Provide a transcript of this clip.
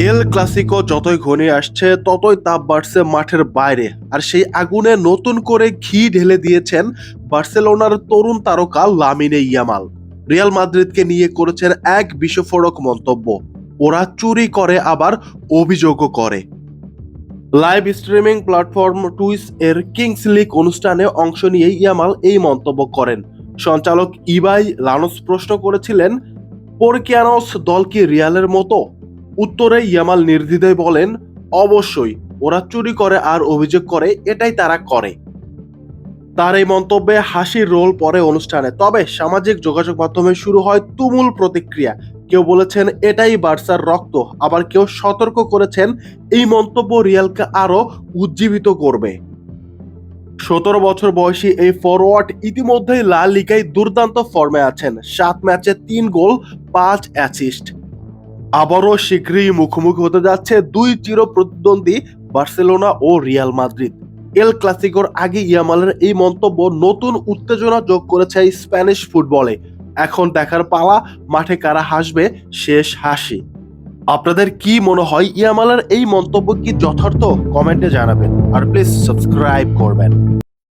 El Clasico যতই ঘনিয়ে আসছে, ততই তাপ বাড়ছে মাঠের বাইরে। আর সেই আগুনে নতুন করে ঘি ঢেলে দিয়েছেন বার্সেলোনার তরুণ তারকা লামিনে ইয়ামাল। রিয়াল মাদ্রিদকে নিয়ে করেছেন এক বিস্ফোরক মন্তব্য। ওরা চুরি করে, আবার অভিযোগও করে। লাইভ স্ট্রিমিং প্ল্যাটফর্ম টুইস এর কিংস লিগ অনুষ্ঠানে অংশ নিয়ে ইয়ামাল এই মন্তব্য করেন। সঞ্চালক ইবাই লানস প্রশ্ন করেছিলেন, পোরকিয়ানস দল কি রিয়ালের মতো? উত্তরে ইয়ামাল নির্দ্বিধায় বলেন, অবশ্যই, ওরা চুরি করে আর অভিযোগ করে, এটাই তারা করে। তার এই মন্তব্যে হাসির রোল পরে অনুষ্ঠানে। তবে সামাজিক যোগাযোগ মাধ্যমে শুরু হয় তুমুল প্রতিক্রিয়া। কেউ বলেছেন, এটাই বার্সার রক্ত। আবার কেউ সতর্ক করেছেন, এই মন্তব্য রিয়ালকে আরও উজ্জীবিত করবে। সতেরো বছর বয়সী এই ফরওয়ার্ড ইতিমধ্যেই লাল লিগায় দুর্দান্ত ফর্মে আছেন। সাত ম্যাচে তিন গোল, পাঁচ অ্যাসিস্ট। আবারও শীঘ্রই মুখোমুখি হতে যাচ্ছে দুই চির প্রতিদ্বন্দ্বী বার্সেলোনা ও রিয়াল মাদ্রিদ। এল ক্লাসিকোর আগে ইয়ামালের এই মন্তব্য নতুন উত্তেজনা যোগ করেছে স্প্যানিশ ফুটবলে। এখন দেখার পালা, মাঠে কারা হাসবে, শেষ হাসি। আপনাদের কি মনে হয় ইয়ামালের এই মন্তব্য কি যথার্থ? কমেন্টে জানাবেন। আর প্লিজ সাবস্ক্রাইব করবেন।